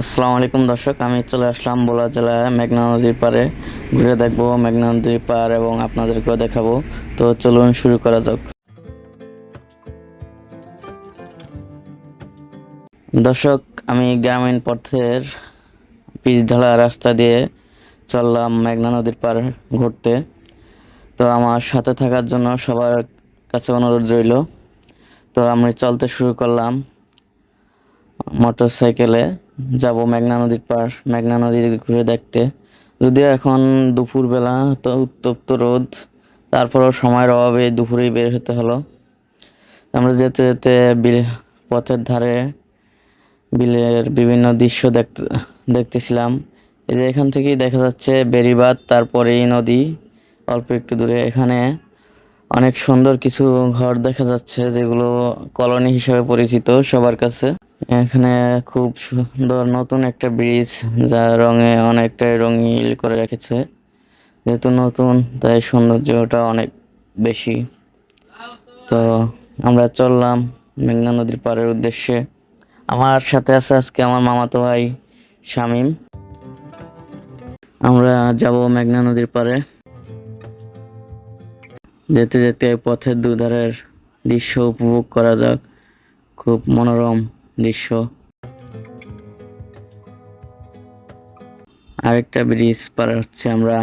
আসসালামু আলাইকুম দর্শক, আমি চলে আসলাম বোলা জেলায় মেঘনা নদীর পাড়ে। ঘুরে দেখব মেঘনা নদীর পাড় এবং আপনাদেরকেও দেখাবো। তো চলুন শুরু করা যাক। দর্শক, আমি গ্রামীণ পথের পিচ ঢালা রাস্তা দিয়ে চললাম মেঘনা নদীর পাড়ে ঘুরতে। তো আমার সাথে থাকার জন্য সবার কাছে অনুরোধ রইল। তো আমি চলতে শুরু করলাম মোটর সাইকেলে যাব মেঘনা নদীর পার মেঘনা নদী ঘুরে দেখতে। যদিও এখন দুপুরবেলা তো উত্তপ্ত রোদ, তারপরেও সময়ের অভাবে দুপুরেই বের হতে হলো। আমরা যেতে যেতে বিল, পথের ধারে বিলের বিভিন্ন দৃশ্য দেখতে দেখতেছিলাম। এই যে এখান থেকেই দেখা যাচ্ছে বেরিবাদ তারপরেই নদী, অল্প একটু দূরে। এখানে অনেক সুন্দর কিছু ঘর দেখা যাচ্ছে, যেগুলো কলোনি হিসেবে পরিচিত সবার কাছে। এখানে খুব সুন্দর নতুন একটা ব্রিজ যা রঙে অনেকটাই রঙিল করে রেখেছে। যেহেতু নতুন, তাই সৌন্দর্যটা অনেক বেশি। তো আমরা চললাম মেঘনা নদীর পাড়ের উদ্দেশ্যে। আমার সাথে আছে আজকে আমার মামাতো ভাই শামীম। আমরা যাব মেঘনা নদীর পাড়ে। যেতে যেতে পথের দুধারের দৃশ্য উপভোগ করা যাক। খুব মনোরম দৃশ্য। আরেকটা ব্রিজ পার হচ্ছে আমরা।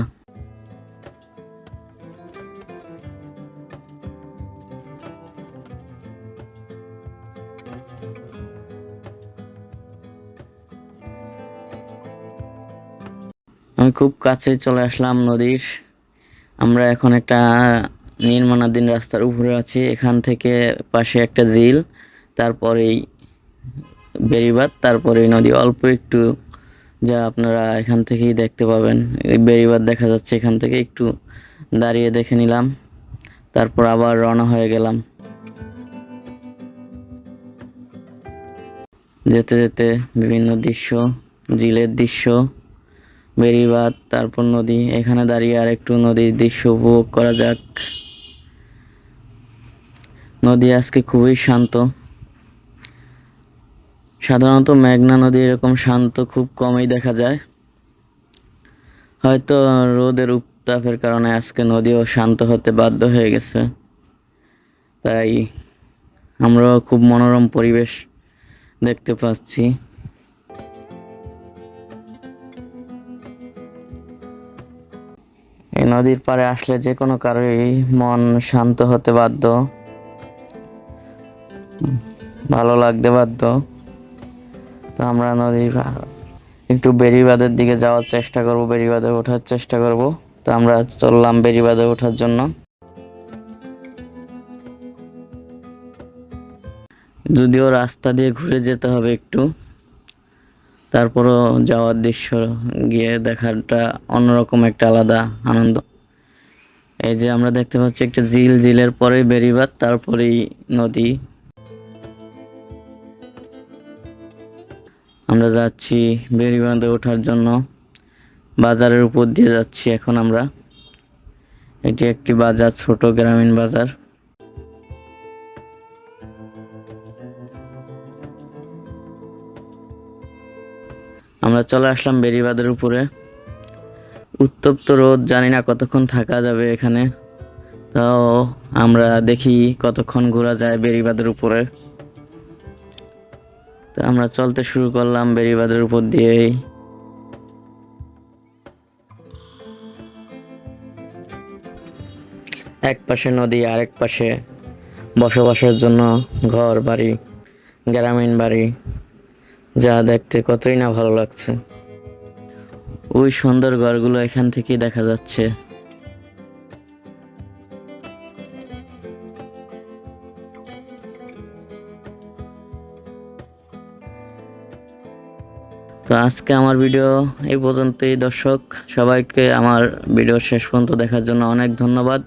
আমি খুব কাছে চলে আসলাম নদীর। আমরা এখন একটা নির্মাণাধীন রাস্তার উপরে আছে। এখান থেকে পাশে একটা ঝিল, তারপরেই বেড়িবাঁধ, তারপরেই নদী। অল্প একটু যা আপনারা এখান থেকেই দেখতে পাবেন। এই বেড়িবাঁধ দেখা যাচ্ছে এখান থেকে। একটু দাঁড়িয়ে দেখে নিলাম। তারপর আবার রওনা হয়ে গেলাম। যেতে যেতে বিভিন্ন দৃশ্য, ঝিলের দৃশ্য বেরিবাদ তারপর নদী। এখানে দাঁড়িয়ে আর একটু নদীর দৃশ্য উপভোগ করা যাক। নদী আজকে খুবই শান্ত। সাধারণত মেঘনা নদী এরকম শান্ত খুব কমই দেখা যায়। হয়তো রোদের উত্তাপের কারণে আজকে নদীও শান্ত হতে বাধ্য হয়ে গেছে। তাই আমরাও খুব মনোরম পরিবেশ দেখতে পাচ্ছি। এই নদীর পাড়ে আসলে যে কোনো কারোই মন শান্ত হতে বাধ্য। ভালো লাগতে বাধ্য তো আমরা নদীর একটু বেরিবাদের দিকে যাওয়ার চেষ্টা করব বেরিবাদে ওঠার চেষ্টা করব। তো আমরা চললাম বেরিবাদে ওঠার জন্য। যদিও রাস্তা দিয়ে ঘুরে যেতে হবে একটু। তারপরও যাওয়ার দৃশ্য গিয়ে দেখাটা অন্যরকম একটা আলাদা আনন্দ। এই যে আমরা দেখতে পাচ্ছি একটা ঝিল, ঝিলের পরেই বেরিবাদ তারপরেই নদী। আমরা যাচ্ছি বেরিবাঁধে ওঠার জন্য। বাজারের উপর দিয়ে যাচ্ছি এখন আমরা। এটি একটি বাজার, ছোট গ্রামীণ বাজার। আমরা চলে আসলাম বেরিবাঁধের উপরে। উত্তপ্ত রোদ, জানি না কতক্ষণ থাকা যাবে এখানে। তাও আমরা দেখি কতক্ষণ ঘোরা যায় বেরিবাঁধের উপরে। তো আমরা চলতে শুরু করলাম বেরিবাঁধের উপর দিয়েই। এক পাশে নদী, আরেক পাশে বসবাসের জন্য ঘর, বাড়ি, গ্রামীণ বাড়ি, যা দেখতে কতই না ভালো লাগছে। ওই সুন্দর ঘরগুলো এখান থেকেই দেখা যাচ্ছে। তো আজকে আমার ভিডিও এই পর্যন্তই, দর্শক। সবাইকে আমার ভিডিও শেষ পর্যন্ত দেখার জন্য অনেক ধন্যবাদ।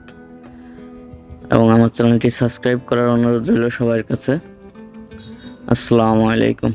এবং আমার চ্যানেলটি সাবস্ক্রাইব করার অনুরোধ রইল সবার কাছে। আসসালামু আলাইকুম।